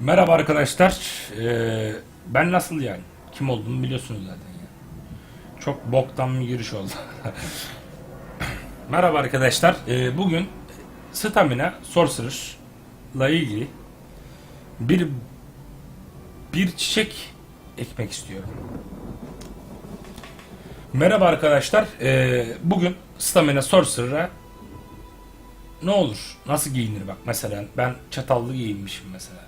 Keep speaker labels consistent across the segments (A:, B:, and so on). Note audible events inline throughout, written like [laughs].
A: Merhaba arkadaşlar. Ee, ben nasıl yani? Kim olduğumu biliyorsunuz zaten ya. Çok boktan bir giriş oldu. [laughs] Merhaba arkadaşlar. Ee, bugün Stamina Sorcerer'la ilgili bir bir çiçek ekmek istiyorum. Merhaba arkadaşlar. Ee, bugün Stamina Sorcerer'a ne olur? Nasıl giyinir bak mesela ben çatallı giyinmişim mesela.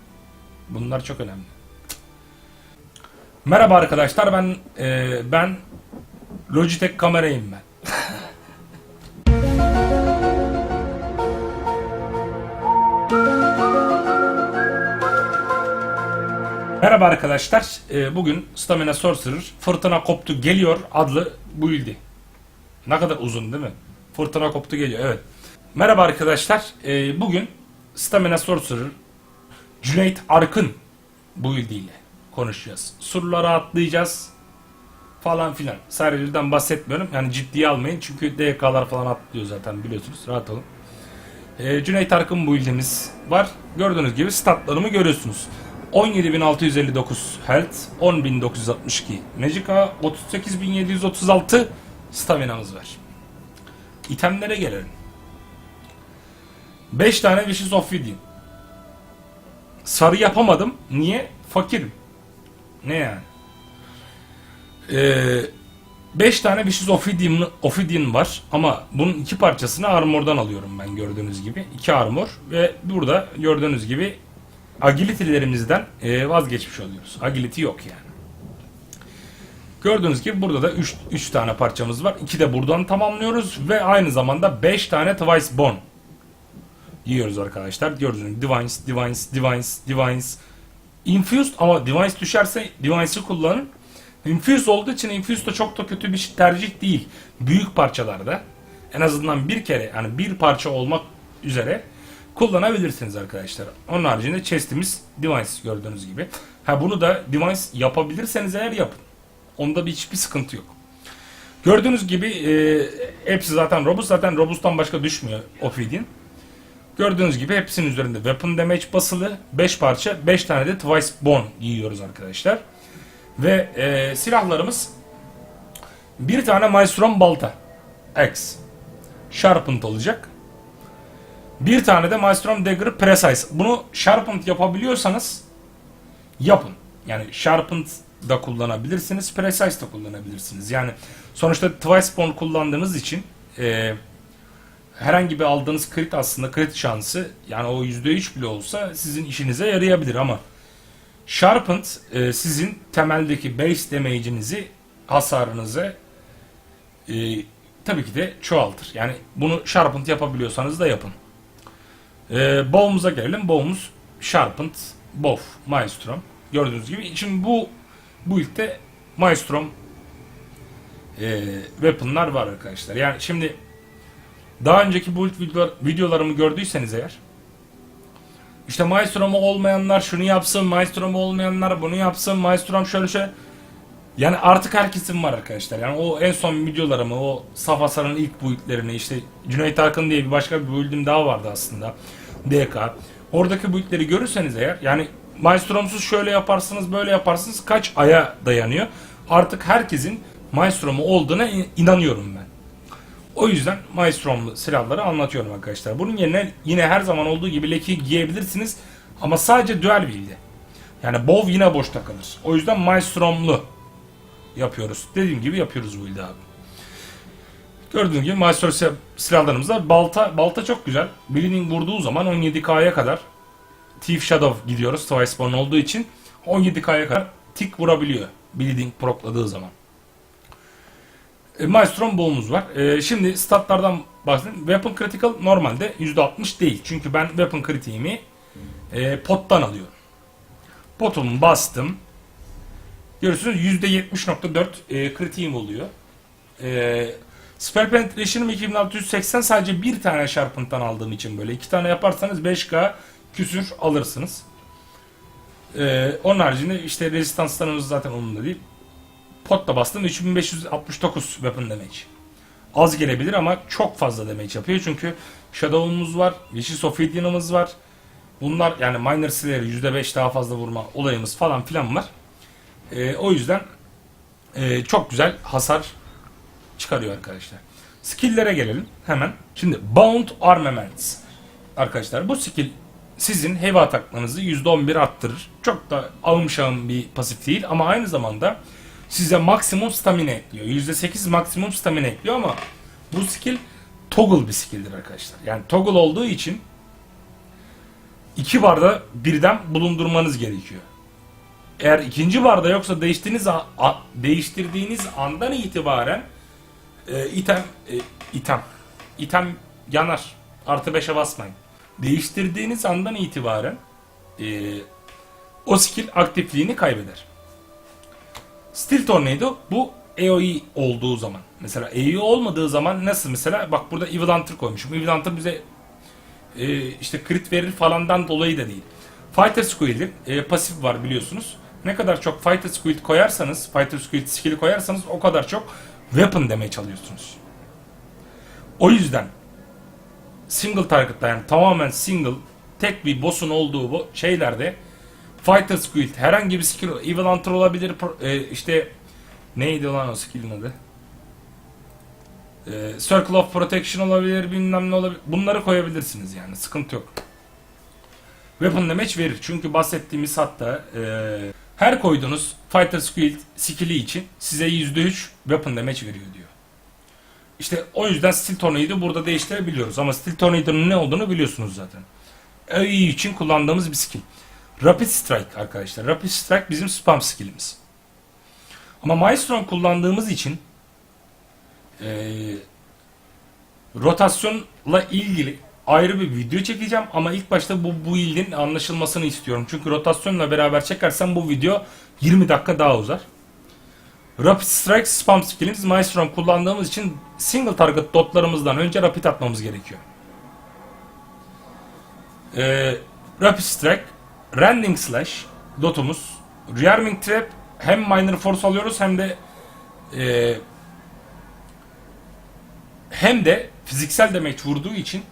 A: Bunlar çok önemli. Merhaba arkadaşlar ben e, ben Logitech kamerayım ben. [laughs] Merhaba arkadaşlar. E, bugün Stamina Sorcerer Fırtına Koptu Geliyor adlı build'i. Ne kadar uzun değil mi? Fırtına Koptu Geliyor evet. Merhaba arkadaşlar. E, bugün Stamina Sorcerer Cüneyt Arkın build ile konuşacağız. Surlara atlayacağız falan filan. Sadece'den bahsetmiyorum. Yani ciddiye almayın. Çünkü DK'lar falan atlıyor zaten biliyorsunuz. Rahat olun. Ee, Cüneyt Arkın build'imiz var. Gördüğünüz gibi statlarımı görüyorsunuz. 17.659 health, 10.962 Magica, 38.736 staminamız var. İtemlere gelelim. 5 tane Wishes of Obsidian. Sarı yapamadım. Niye? Fakirim. Ne yani? 5 tane Wishes Ophidian, Ophidian var ama bunun iki parçasını armordan alıyorum ben gördüğünüz gibi. iki armor ve burada gördüğünüz gibi agility'lerimizden e, vazgeçmiş oluyoruz. Agility yok yani. Gördüğünüz gibi burada da 3 tane parçamız var. 2 de buradan tamamlıyoruz ve aynı zamanda 5 tane Twice Bone yiyoruz arkadaşlar. Gibi Divines, Divines, Divines, Divines. Infused ama Divines düşerse Divines'i kullanın. Infused olduğu için Infused da çok da kötü bir tercih değil. Büyük parçalarda en azından bir kere yani bir parça olmak üzere kullanabilirsiniz arkadaşlar. Onun haricinde chest'imiz Divines gördüğünüz gibi. Ha bunu da Divines yapabilirseniz eğer yapın. Onda bir hiçbir sıkıntı yok. Gördüğünüz gibi e, hepsi zaten Robust. Zaten Robust'tan başka düşmüyor Ophidian. Gördüğünüz gibi hepsinin üzerinde weapon damage basılı 5 parça 5 tane de twice bone yiyoruz arkadaşlar. Ve e, silahlarımız bir tane Maelstrom balta X Sharpened olacak. Bir tane de Maelstrom Dagger Precise. Bunu Sharpened yapabiliyorsanız yapın. Yani Sharpened da kullanabilirsiniz. Precise da kullanabilirsiniz. Yani sonuçta Twice Bone kullandığınız için eee herhangi bir aldığınız crit aslında crit şansı yani o %3 bile olsa sizin işinize yarayabilir ama Sharpened e, sizin temeldeki base damage'inizi hasarınızı e, tabii ki de çoğaltır. Yani bunu Sharpened yapabiliyorsanız da yapın. E, bow'umuza gelelim. Bow'umuz Sharpened Bow Maelstrom. Gördüğünüz gibi. Şimdi bu bu ilkte Maelstrom e, weapon'lar var arkadaşlar. Yani şimdi daha önceki build videolar, videolarımı gördüyseniz eğer işte Maestrom'u olmayanlar şunu yapsın, Maestrom'u olmayanlar bunu yapsın, Maestrom şöyle şöyle yani artık herkesin var arkadaşlar. Yani o en son videolarımı, o Saf Hasar'ın ilk buildlerini işte Cüneyt Arkın diye bir başka bir build'im daha vardı aslında. DK. Oradaki buildleri görürseniz eğer yani Maestrom'suz şöyle yaparsınız, böyle yaparsınız kaç aya dayanıyor. Artık herkesin Maestrom'u olduğuna inanıyorum ben. O yüzden Maelstrom'lu silahları anlatıyorum arkadaşlar. Bunun yerine yine her zaman olduğu gibi leki giyebilirsiniz ama sadece dual wield'de. Yani bow yine boşta kalır. O yüzden Maelstrom'lu yapıyoruz. Dediğim gibi yapıyoruz bu build'i abi. Gördüğünüz gibi Maelstrom silahlarımız var. Balta, balta çok güzel. Bleeding vurduğu zaman 17k'ya kadar Thief Shadow gidiyoruz. Twice spawn olduğu için 17k'ya kadar tik vurabiliyor. Bleeding prokladığı zaman. E, Maelstrom boğumuz var. E, şimdi statlardan bahsedeyim. Weapon Critical normalde %60 değil. Çünkü ben Weapon Critic'imi e, pottan alıyorum. Potumu bastım. Görüyorsunuz %70.4 e, kritiğim oluyor. E, Spell Penetration'ım 2680 sadece bir tane Sharpened'dan aldığım için böyle. iki tane yaparsanız 5K küsür alırsınız. E, onun haricinde işte rezistanslarınız zaten onun da değil potla bastım 3569 weapon damage. Az gelebilir ama çok fazla damage yapıyor çünkü Shadow'umuz var, Vicious Ophidian'ımız var. Bunlar yani minor slayer %5 daha fazla vurma olayımız falan filan var. Ee, o yüzden e, çok güzel hasar çıkarıyor arkadaşlar. Skill'lere gelelim hemen. Şimdi Bound Armaments. Arkadaşlar bu skill sizin heavy ataklarınızı %11 arttırır. Çok da alım bir pasif değil ama aynı zamanda size maksimum stamina ekliyor. %8 maksimum stamina ekliyor ama bu skill toggle bir skill'dir arkadaşlar. Yani toggle olduğu için iki barda birden bulundurmanız gerekiyor. Eğer ikinci barda yoksa değiştiğiniz değiştirdiğiniz andan itibaren e, item e, item item yanar. Artı 5'e basmayın. Değiştirdiğiniz andan itibaren e, o skill aktifliğini kaybeder. Steel Tornado bu AoE olduğu zaman. Mesela AoE olmadığı zaman nasıl mesela? Bak burada Evil Hunter koymuşum. Evil Hunter bize e, işte crit verir falandan dolayı da değil. Fighter Squid'in e, pasif var biliyorsunuz. Ne kadar çok Fighter Squid koyarsanız, Fighter Squid skill'i koyarsanız o kadar çok weapon damage alıyorsunuz. O yüzden single target'ta yani tamamen single tek bir boss'un olduğu bu şeylerde Fighter Squid herhangi bir skill Evil Hunter olabilir e, işte neydi lan o skill'in adı? E, Circle of Protection olabilir bilmem ne olabilir. Bunları koyabilirsiniz yani sıkıntı yok. Weapon damage verir. Çünkü bahsettiğimiz hatta e, her koyduğunuz Fighter Squid skill'i için size %3 weapon damage veriyor diyor. İşte o yüzden Steel Tornado'yu burada değiştirebiliyoruz. Ama Steel Tornado'nun ne olduğunu biliyorsunuz zaten. AE için kullandığımız bir skill. Rapid Strike arkadaşlar. Rapid Strike bizim spam skillimiz. Ama Maelstrom kullandığımız için eee rotasyonla ilgili ayrı bir video çekeceğim ama ilk başta bu bu ildin anlaşılmasını istiyorum. Çünkü rotasyonla beraber çekersem bu video 20 dakika daha uzar. Rapid Strike spam skillimiz Maelstrom kullandığımız için single target dotlarımızdan önce rapid atmamız gerekiyor. Ee, Rapid Strike, Rending Slash dotumuz, Rearming Trap hem Minor Force alıyoruz hem de e, hem de fiziksel damage vurduğu için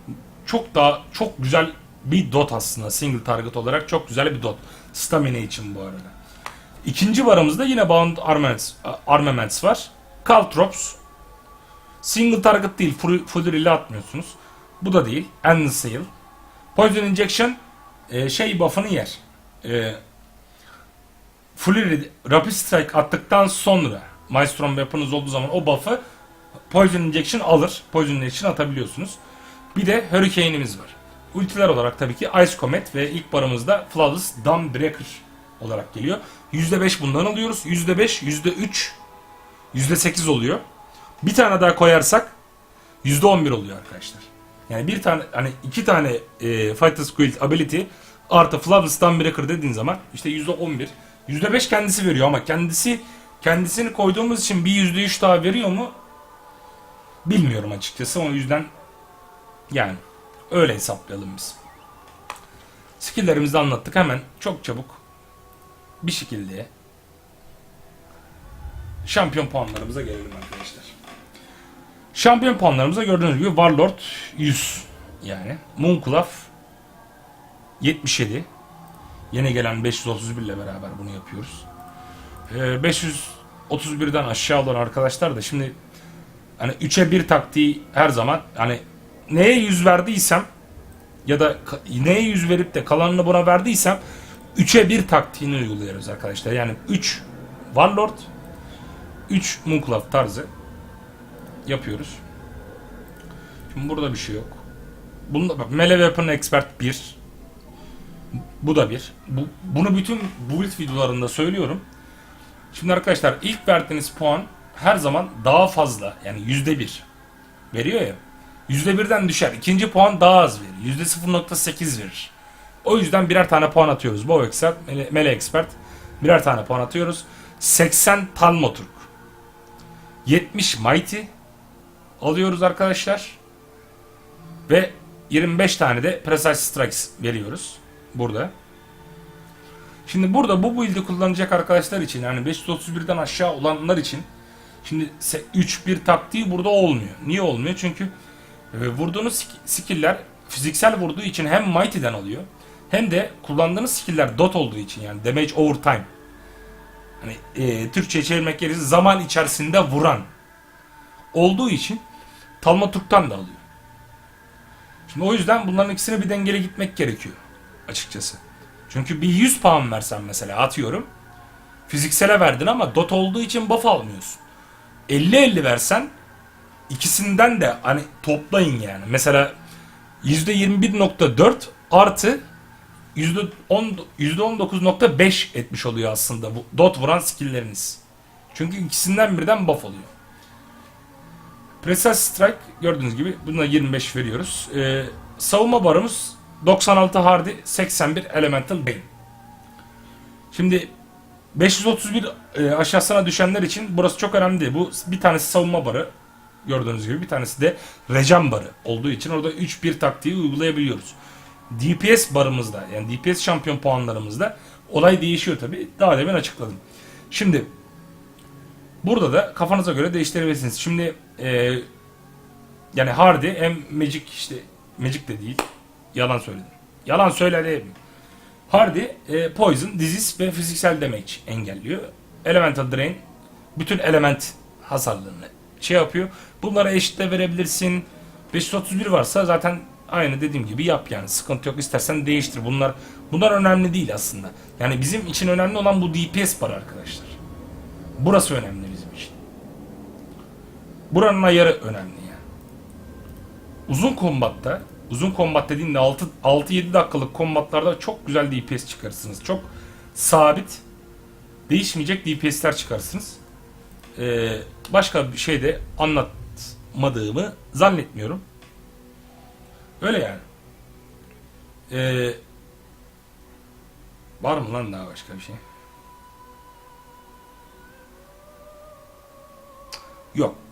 A: çok daha çok güzel bir dot aslında single target olarak çok güzel bir dot. Stamina için bu arada. İkinci barımızda yine Bound Armaments, Armaments var. Caltrops. Single target değil, full, full atmıyorsunuz. Bu da değil. Endless Sail. Poison Injection e, şey buff'ını yer. E, Fury Rapid Strike attıktan sonra Maelstrom weapon'ınız olduğu zaman o buff'ı Poison Injection alır. Poison Injection atabiliyorsunuz. Bir de Hurricane'imiz var. Ultiler olarak tabii ki Ice Comet ve ilk barımızda Flawless Dawnbreaker olarak geliyor. %5 bundan alıyoruz. %5, %3, %8 oluyor. Bir tane daha koyarsak %11 oluyor arkadaşlar. Yani bir tane hani iki tane e, Fighter Squid ability artı Flawless Dawnbreaker dediğin zaman işte %11. %5 kendisi veriyor ama kendisi kendisini koyduğumuz için bir %3 daha veriyor mu? Bilmiyorum açıkçası. O yüzden yani öyle hesaplayalım biz. Skill'lerimizi anlattık. Hemen çok çabuk bir şekilde şampiyon puanlarımıza gelelim arkadaşlar. Şampiyon puanlarımıza gördüğünüz gibi Warlord 100 yani. Moonclaw 77. Yeni gelen 531 ile beraber bunu yapıyoruz. Ee, 531'den aşağı olan arkadaşlar da şimdi hani 3'e 1 taktiği her zaman hani neye 100 verdiysem ya da neye 100 verip de kalanını buna verdiysem 3'e 1 taktiğini uyguluyoruz arkadaşlar. Yani 3 Warlord 3 Moonclaw tarzı yapıyoruz. Şimdi burada bir şey yok. Bunda bak Melee Weapon Expert 1 bu da bir. Bu, bunu bütün build videolarında söylüyorum. Şimdi arkadaşlar ilk verdiğiniz puan her zaman daha fazla yani yüzde bir veriyor ya. Yüzde birden düşer. İkinci puan daha az verir. Yüzde 0.8 verir. O yüzden birer tane puan atıyoruz. Bow Expert, Mele, Melee Expert birer tane puan atıyoruz. 80 Talmoturg. 70 Mighty alıyoruz arkadaşlar. Ve 25 tane de Precise Strikes veriyoruz. Burada. Şimdi burada bu build'i kullanacak arkadaşlar için yani 531'den aşağı olanlar için şimdi 3-1 taktiği burada olmuyor. Niye olmuyor? Çünkü e, vurduğunuz sk- skill'ler fiziksel vurduğu için hem Mighty'den alıyor hem de kullandığınız skill'ler dot olduğu için yani damage over time. Hani e, Türkçe çevirmek gerekirse zaman içerisinde vuran olduğu için Talmaturg'tan da alıyor. Şimdi o yüzden bunların ikisine bir dengeli gitmek gerekiyor açıkçası. Çünkü bir 100 puan versen mesela atıyorum. Fiziksele verdin ama dot olduğu için buff almıyorsun. 50-50 versen ikisinden de hani toplayın yani. Mesela %21.4 artı %10 %19.5 etmiş oluyor aslında bu dot vuran skill'leriniz. Çünkü ikisinden birden buff oluyor. Precise Strike gördüğünüz gibi buna 25 veriyoruz. Ee, savunma barımız 96 Hardy, 81 Elemental Bane. Şimdi 531 e, aşağısına düşenler için burası çok önemli. Bu bir tanesi savunma barı gördüğünüz gibi bir tanesi de regen barı olduğu için orada 3-1 taktiği uygulayabiliyoruz. DPS barımızda yani DPS şampiyon puanlarımızda olay değişiyor tabi. Daha demin açıkladım. Şimdi burada da kafanıza göre değiştirebilirsiniz. Şimdi e, yani Hardy hem Magic işte Magic de değil. Yalan söyledim. Yalan söyledi. Hardy e, Poison, Disease ve fiziksel damage engelliyor. Elemental Drain bütün element hasarlarını şey yapıyor. Bunlara eşit de verebilirsin. 531 varsa zaten aynı dediğim gibi yap yani. Sıkıntı yok. İstersen değiştir. Bunlar bunlar önemli değil aslında. Yani bizim için önemli olan bu DPS var arkadaşlar. Burası önemli. Buranın ayarı önemli yani. Uzun kombatta, uzun kombat dediğinde 6 6-7 dakikalık kombatlarda çok güzel DPS çıkarırsınız. Çok sabit, değişmeyecek DPS'ler çıkarsınız. Ee, başka bir şey de anlatmadığımı zannetmiyorum. Öyle yani. Ee, var mı lan daha başka bir şey? Yok.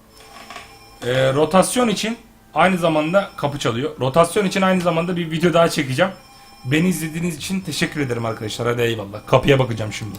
A: Ee, rotasyon için aynı zamanda kapı çalıyor. Rotasyon için aynı zamanda bir video daha çekeceğim. Beni izlediğiniz için teşekkür ederim arkadaşlar. Hadi eyvallah. Kapıya bakacağım şimdi.